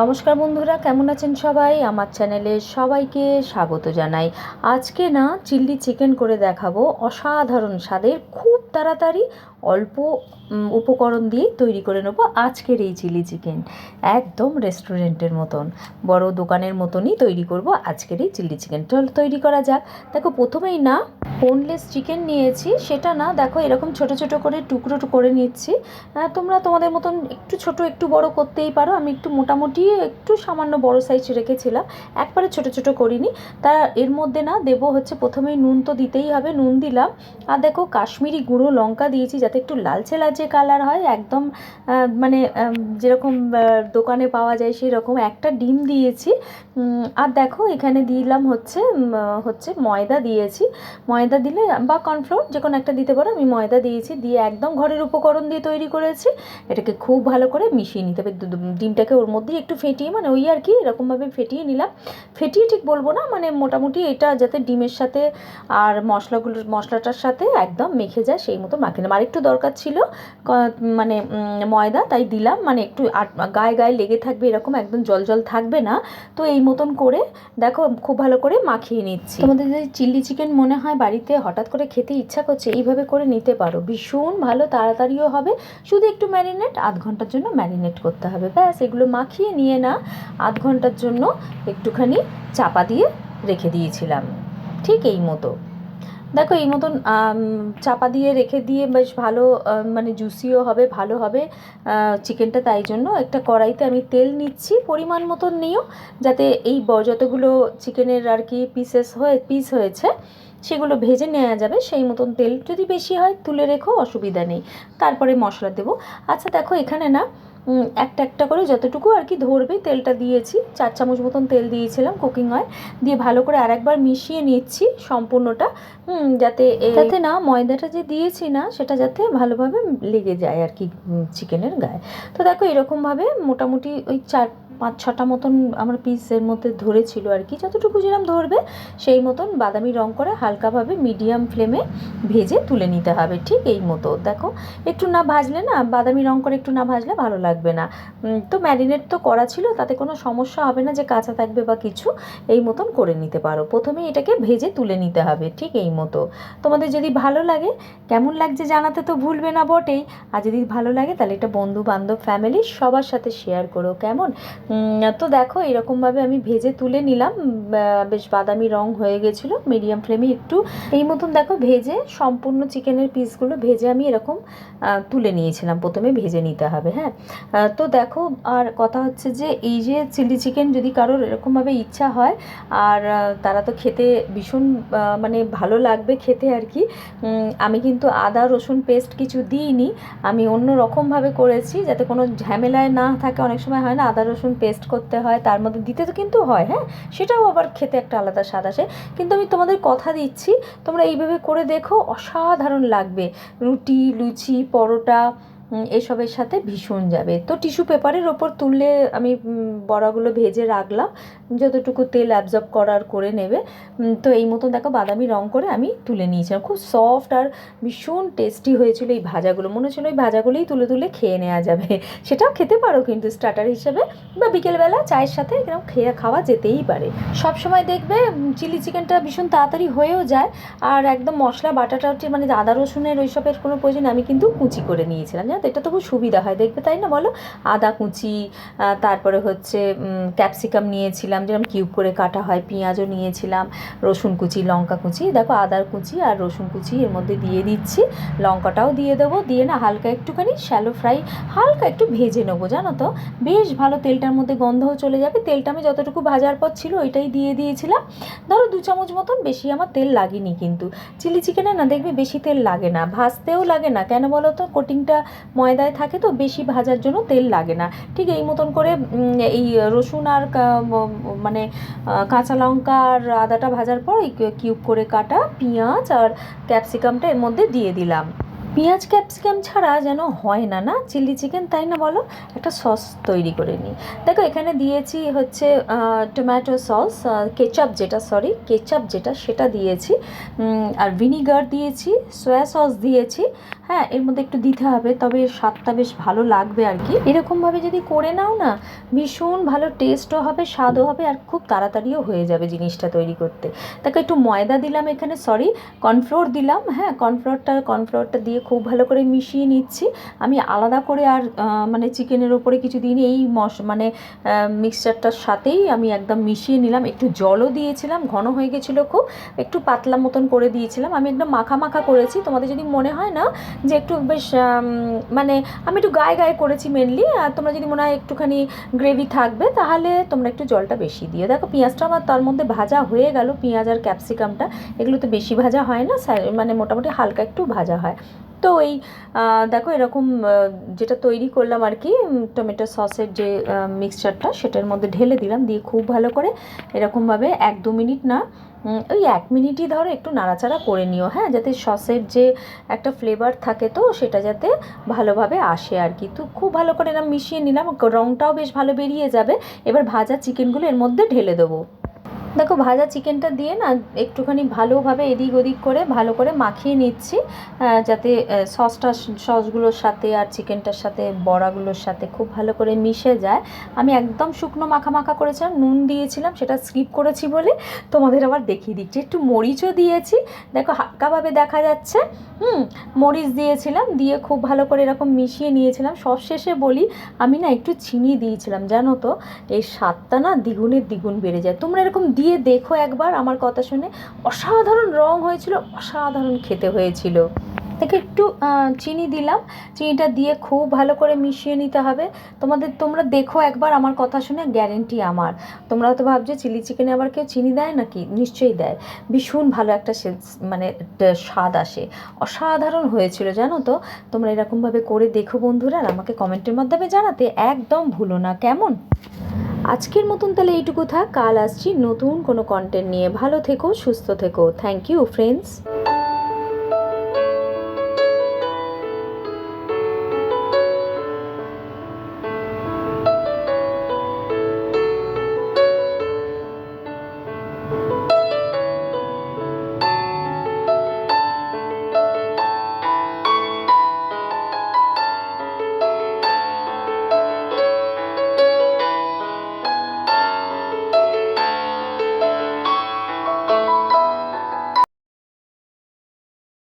নমস্কার বন্ধুরা, কেমন আছেন সবাই? আমার চ্যানেলে সবাইকে স্বাগত জানাই। আজকে না চিল্লি চিকেন করে দেখাবো। অসাধারণ স্বাদের, খুব তাড়াতাড়ি অল্প উপকরণ দিয়ে তৈরি করে নেব আজকের এই চিলি চিকেন। একদম রেস্টুরেন্টের মতন, বড় দোকানের মতনই তৈরি করব আজকের এই চিলি চিকেন। চল, তৈরি করা যাক। দেখো, প্রথমেই না বোনলেস চিকেন নিয়েছি, সেটা না, দেখো, এরকম ছোট ছোট করে টুকরো করে নিচ্ছি। তোমরা তোমাদের মতন একটু ছোট, একটু বড় করতেই পারো। আমি একটু মোটামুটি, একটু সামান্য বড় সাইজ রেখেছিলাম, একবারে ছোট ছোট করিনি। তা এর মধ্যে না, দেবো হচ্ছে প্রথমেই নুন তো দিতেই হবে, নুন দিলাম। আর দেখো, কাশ্মীরি গুঁড়ো লঙ্কা দিয়েছি যাতে একটু লালচে লালচে কালার হয়, একদম মানে যেরকম দোকানে পাওয়া যায় সেই রকম একটা ডিম দিয়েছি। আর দেখো, এখানে দিলাম হচ্ছে হচ্ছে ময়দা দিয়েছি। ময়দা দিলে, বা কর্নফ্লোর যে কোনো একটা দিতে পারো, আমি ময়দা দিয়েছি, দিয়ে একদম ঘরের উপকরণ দিয়ে তৈরি করেছি। এটাকে খুব ভালো করে মিশিয়ে নিতে হবে। ডিমটাকে ওর মধ্যে একটু ফেটিয়ে মানে ওই আর কি, এরকমভাবে ফেটিয়ে নিলাম। ফেটিয়ে ঠিক বলব না মানে মোটামুটি এটা যাতে ডিমের সাথে আর মশলাগুলোর, মশলাটার সাথে একদম মেখে যায়, সেই মতো মাখিয়ে নিলাম। আর দরকার ছিল। মানে ময়দা, তাই দিলাম। মানে একটু গায়ে গায়ে লেগে থাকবে এরকম, একদম জল জল থাকবে না। তো এই মতন করে, দেখো, খুব ভালো করে মাখিয়ে নিচ্ছি। তোমাদের যদি চিল্লি চিকেন মনে হয় বাড়িতে হঠাৎ করে খেতে ইচ্ছা করছে, এইভাবে করে নিতে পারো। ভীষণ ভালো, তাড়াতাড়িও হবে। শুধু একটু ম্যারিনেট, আধ ঘণ্টার জন্য ম্যারিনেট করতে হবে। ব্যাস, এগুলো মাখিয়ে নিয়ে না, আধ ঘণ্টার জন্য একটুখানি চাপা দিয়ে রেখে দিয়েছিলাম। ঠিক এই মতো। দেখো, এই মতন চাপা দিয়ে রেখে দিয়ে বেশ ভালো মানে জুসিও হবে, ভালো হবে চিকেনটা তাই জন্য। একটা কড়াইতে আমি তেল নিচ্ছি, পরিমাণ মতন নিও, যাতে এই যতগুলো চিকেনের আর কি পিসেস হয়ে পিস হয়েছে, সেগুলো ভেজে নেওয়া যাবে, সেই মতন তেল যদি বেশি হয়, তুলে রেখো, অসুবিধা নেই। তারপরে মশলা দেবো। আচ্ছা দেখো, এখানে না একটা একটা করে যতটুকু আর কি ধরবে, তেলটা দিয়েছি। চার চামচ মতন তেল দিয়েছিলাম কুকিং অয়েল দিয়ে ভালো করে আরেকবার মিশিয়ে নিচ্ছি সম্পূর্ণটা যাতে যাতে না ময়দাটা যে দিয়েছি না, সেটা যাতে ভালোভাবে লেগে যায় আর কি চিকেনের গায়ে। তো দেখো এরকমভাবে মোটামুটি ওই চার পাঁচ ছটা মতন আমার পিসের মধ্যে ধরেছিল আর কি। যতটুকু যেরকম ধরবে, সেই মতন বাদামি রং করে হালকাভাবে মিডিয়াম ফ্লেমে ভেজে তুলে নিতে হবে। ঠিক এই মতো। দেখো, একটু না ভাজলে না, বাদামি রং করে একটু না ভাজলে ভালো লাগবে না। তো ম্যারিনেট তো করা ছিল, তাতে কোনো সমস্যা হবে না যে কাঁচা থাকবে বা কিছু, এই মতন করে নিতে পারো। প্রথমে এটাকে ভেজে তুলে নিতে হবে। ঠিক এই মতো। তোমাদের যদি ভালো লাগে, কেমন লাগছে জানাতে তো ভুলবে না বটেই। আর যদি ভালো লাগে, তাহলে এটা বন্ধু বান্ধব ফ্যামিলি সবার সাথে শেয়ার করো। কেমন? তো দেখো, এরকমভাবে আমি ভেজে তুলে নিলাম। বেশ বাদামি রং হয়ে গেছিল মিডিয়াম ফ্লেমে একটু। এই মতন দেখো, ভেজে সম্পূর্ণ চিকেনের পিসগুলো ভেজে আমি এরকম তুলে নিয়েছিলাম। প্রথমে ভেজে নিতে হবে হ্যাঁ? তো দেখো, আর কথা হচ্ছে যে, এই যে চিলি চিকেন যদি কারোর এরকমভাবে ইচ্ছা হয়, আর তারা তো খেতে ভীষণ মানে ভালো লাগবে খেতে আর কি আমি কিন্তু আদা, রসুন পেস্ট কিছু দিইনি। আমি অন্য রকমভাবে করেছি, যাতে কোনো ঝামেলায় না থাকে। অনেক সময় হয় না, আদা, রসুন পেস্ট করতে হয়, তার মধ্যে দিতে তো কিন্তু হয় হ্যাঁ? সেটাও আবার খেতে একটা আলাদা স্বাদ আসে। কিন্তু আমি তোমাদের কথা দিচ্ছি, তোমরা এইভাবে করে দেখো, অসাধারণ লাগবে। রুটি, লুচি, পরোটা এসবের সাথে ভীষণ যাবে। তো টিস্যু পেপারের ওপর তুললে আমি বড়াগুলো ভেজে রাখলাম। যতটুকু তেল অ্যাবজর্ব করার করে নেবে। তো এই মতন দেখো বাদামি রং করে আমি তুলে নিয়েছিলাম। খুব সফট আর ভীষণ টেস্টি হয়েছিল এই ভাজাগুলো। মনে হচ্ছিল এই ভাজাগুলোই তুলে তুলে খেয়ে নেওয়া যাবে। সেটাও খেতে পারো কিন্তু স্টার্টার হিসেবে। বা বিকেলবেলা চায়ের সাথে এরকম খেয়ে খাওয়া যেতেই পারে। সব সময় দেখবে চিলি চিকেনটা ভীষণ তাড়াতাড়ি হয়েও যায়। আর একদম মশলা, বাটাটা মানে আদা রসুনের ওইসবের কোনো প্রয়োজন আমি কিন্তু কুচি করে নিয়েছিলাম। জানো তো এটা তো খুব সুবিধা হয়। দেখবে তাই না? বলো, আদা কুচি তারপরে হচ্ছে ক্যাপসিকাম নিয়েছিলাম, যেরকম কিউব করে কাটা হয়, পেঁয়াজও নিয়েছিলাম, রসুন কুচি, লঙ্কা কুচি। দেখো, আদার কুচি আর রসুন কুচি এর মধ্যে দিয়ে দিচ্ছি। লঙ্কাটাও দিয়ে দেবো, দিয়ে না হালকা একটুখানি শ্যালো ফ্রাই হালকা একটু ভেজে নেব, জানো তো? বেশ ভালো তেলটার মধ্যে গন্ধও চলে যাবে। তেলটা আমি যতটুকু ভাজার পর ছিল ওইটাই দিয়ে দিয়েছিলাম। ধরো, দু চামচ মতন বেশি আমার তেল লাগেনি কিন্তু। চিলি চিকেনে না দেখবে বেশি তেল লাগে না, ভাজতেও লাগে না। কেন বলো তো? কোটিংটা ময়দায় থাকে তো বেশি ভাজার জন্য তেল লাগে না। ঠিক এই মতন করে এই রসুন আর মানে কাঁচা লঙ্কা আর আদাটা ভাজার পর এই কিউব করে কাটা পেঁয়াজ আর ক্যাপসিকামটা এর মধ্যে দিয়ে দিলাম। পেঁয়াজ, ক্যাপসিকাম ছাড়া যেন হয় না না? চিলি চিকেন, তাই না বলো? একটা সস তৈরি করে নিই। দেখো, এখানে দিয়েছি হচ্ছে টমেটো সস কেচাপ যেটা, সরি, কেচাপ যেটা, সেটা দিয়েছি। আর ভিনিগার দিয়েছি, সয়া সস দিয়েছি। হ্যাঁ এর মধ্যে একটু দিতে হবে, তবে এর স্বাদটা বেশ ভালো লাগবে আর কি। এরকমভাবে যদি করে নাও না, ভীষণ ভালো টেস্টও হবে, স্বাদও হবে আর খুব তাড়াতাড়িও হয়ে যাবে জিনিসটা তৈরি করতে। তাকে একটু ময়দা দিলাম এখানে সরি কর্নফ্লোর দিলাম হ্যাঁ কর্নফ্লোরটা কর্নফ্লোরটা দিয়ে খুব ভালো করে মিশিয়ে নিচ্ছি। আমি আলাদা করে আর মানে চিকেনের ওপরে কিছু দিন এই মশ মানে মিক্সচারটার সাথেই আমি একদম মিশিয়ে নিলাম। একটু জলও দিয়েছিলাম, ঘন হয়ে গেছিল খুব, একটু পাতলা মতন করে দিয়েছিলাম। আমি একদম মাখা মাখা করেছি। তোমাদের যদি মনে হয় না যে একটু বেশ মানে আমি একটু গায়ে গায়ে করেছি মেনলি আর তোমরা যদি মনে হয় একটুখানি গ্রেভি থাকবে, তাহলে তোমরা একটু জলটা বেশি দিও। দেখো, পেঁয়াজটা আমার তার মধ্যে ভাজা হয়ে গেল, পেঁয়াজ আর ক্যাপসিকামটা এগুলো তো বেশি ভাজা হয় না মানে মোটামুটি হালকা একটু ভাজা হয়। তো এই দেখো এরকম যেটা তৈরি করলাম আর কি টমেটো সসের যে মিক্সচারটা সেটার মধ্যে ঢেলে দিলাম দিয়ে খুব ভালো করে এরকমভাবে এক দু মিনিট না ওই এক মিনিটই ধরো একটু নাড়াচাড়া করে নিও হ্যাঁ যাতে সসের যে একটা ফ্লেভার থাকে তো, সেটা যাতে ভালোভাবে আসে আর কি। তো খুব ভালো করে এরম মিশিয়ে নিলাম রঙটাও বেশ ভালো বেরিয়ে যাবে। এবার ভাজা চিকেনগুলো এর মধ্যে ঢেলে দেবো। দেখো ভাজা চিকেনটা দিয়ে না একটুখানি ভালোভাবে এদিক ওদিক করে ভালো করে মাখিয়ে নিচ্ছি যাতে সসটা, সসগুলোর সাথে আর চিকেনটার সাথে বড়াগুলোর সাথে খুব ভালো করে মিশে যায়। আমি একদম শুকনো মাখা মাখা করেছিলাম, নুন দিয়েছিলাম, সেটা স্কিপ করেছি বলে তোমাদের আবার দেখিয়ে দিচ্ছি। একটু মরিচও দিয়েছি, দেখো হালকাভাবে দেখা যাচ্ছে, হুম, মরিচ দিয়েছিলাম, দিয়ে খুব ভালো করে এরকম মিশিয়ে নিয়েছিলাম। সব শেষে বলি, আমি না একটু চিনি দিয়েছিলাম, জানো তো, এই স্বাদটা না দ্বিগুণের দ্বিগুণ বেড়ে যায়। তোমরা এরকম দিয়ে দেখো একবার আমার কথা শুনে। অসাধারণ রং হয়েছিল অসাধারণ খেতে হয়েছিল। দেখে একটু চিনি দিলাম। চিনিটা দিয়ে খুব ভালো করে মিশিয়ে নিতে হবে। তোমাদের, তোমরা দেখো একবার আমার কথা শুনে, গ্যারেন্টি আমার। তোমরা হয়তো ভাবছ, চিলি চিকেনে আবার কেউ চিনি দেয় নাকি? নিশ্চয়ই দেয়। ভীষণ ভালো একটা মানে স্বাদ আসে। অসাধারণ হয়েছিল, জানো তো? তোমরা এরকমভাবে করে দেখো বন্ধুরা, আর আমাকে কমেন্টের মাধ্যমে জানাতে একদম ভুলো না। কেমন? আজকের মতন তাহলে এইটুকু থাক। কাল আসছি নতুন কোনো কন্টেন্ট নিয়ে। ভালো থেকো, সুস্থ থেকো। Thank you friends